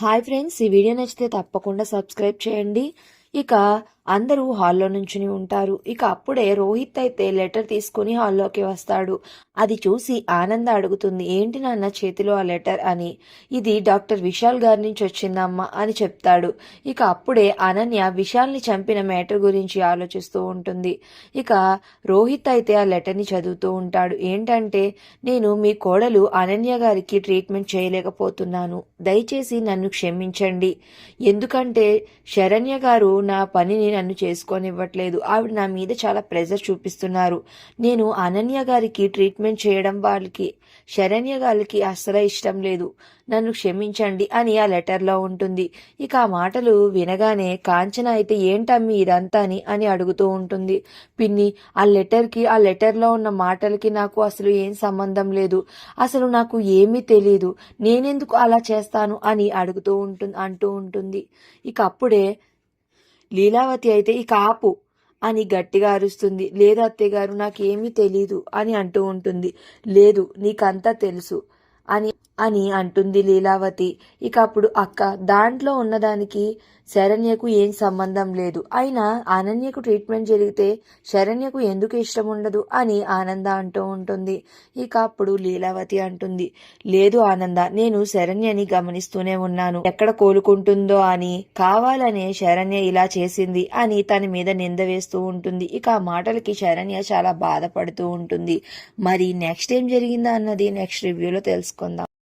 Hi friends ఈ video నచ్చితే తప్పకుండా సబ్స్క్రైబ్ చేయండి. ఇక అందరూ హాల్లో నుంచుని ఉంటారు. ఇక అప్పుడే రోహిత్ అయితే లెటర్ తీసుకుని హాల్లోకి వస్తాడు. అది చూసి ఆనంద అడుగుతుంది ఏంటి నాన్న చేతిలో ఆ లెటర్? అని. ఇది డాక్టర్ విశాల్ గారి నుంచి వచ్చిందమ్మా అని చెప్తాడు. ఇక అప్పుడే అనన్య విశాల్ని చంపిన మ్యాటర్ గురించి ఆలోచిస్తూ ఉంటుంది. ఇక రోహిత్ అయితే ఆ లెటర్ని చదువుతూ ఉంటాడు. ఏంటంటే నేను మీ కోడలు అనన్య గారికి ట్రీట్మెంట్ చేయలేకపోతున్నాను. దయచేసి నన్ను క్షమించండి. ఎందుకంటే శరణ్య గారు నా పనిని నన్ను చేసుకోనివ్వట్లేదు. ఆవిడ నా మీద చాలా ప్రెజర్ చూపిస్తున్నారు. నేను అనన్య గారికి ట్రీట్మెంట్ చేయడం వాళ్ళకి శరణ్య గారికి అస్సలు ఇష్టం లేదు. నన్ను క్షమించండి అని ఆ లెటర్లో ఉంటుంది. ఇక ఆ మాటలు వినగానే కాంచన అయితే ఏంటమ్మి ఇదంతా? అని అని అడుగుతూ ఉంటుంది. పిన్ని ఆ లెటర్కి ఆ లెటర్లో ఉన్న మాటలకి నాకు అసలు ఏం సంబంధం లేదు. అసలు నాకు ఏమీ తెలియదు నేనెందుకు అలా చేస్తాను? అని అడుగుతూ ఉంటుంది అంటూ ఉంటుంది. ఇక అప్పుడే లీలావతి అయితే ఇక ఆపు అని గట్టిగా అరుస్తుంది. లేదు అత్తయ్యగారు నాకేమీ తెలీదు అని అంటూ ఉంటుంది. లేదు నీకంతా తెలుసు అని అని అంటుంది లీలావతి. ఇక అప్పుడు అక్క దాంట్లో ఉన్నదానికి శరణ్యకు ఏం సంబంధం లేదు. అయినా అనన్యకు ట్రీట్మెంట్ జరిగితే శరణ్యకు ఎందుకు ఇష్టం ఉండదు అని ఆనంద అంటూ ఉంటుంది. ఇక అప్పుడు లీలావతి అంటుంది లేదు ఆనంద నేను శరణ్యని గమనిస్తూనే ఉన్నాను. ఎక్కడ కోలుకుంటుందో అని కావాలనే శరణ్య ఇలా చేసింది అని తన మీద నింద వేస్తూ ఉంటుంది. ఇక ఆ మాటలకి శరణ్య చాలా బాధపడుతూ ఉంటుంది. మరి నెక్స్ట్ ఏం జరిగిందా అన్నది నెక్స్ట్ రివ్యూలో తెలుసుకుందాం.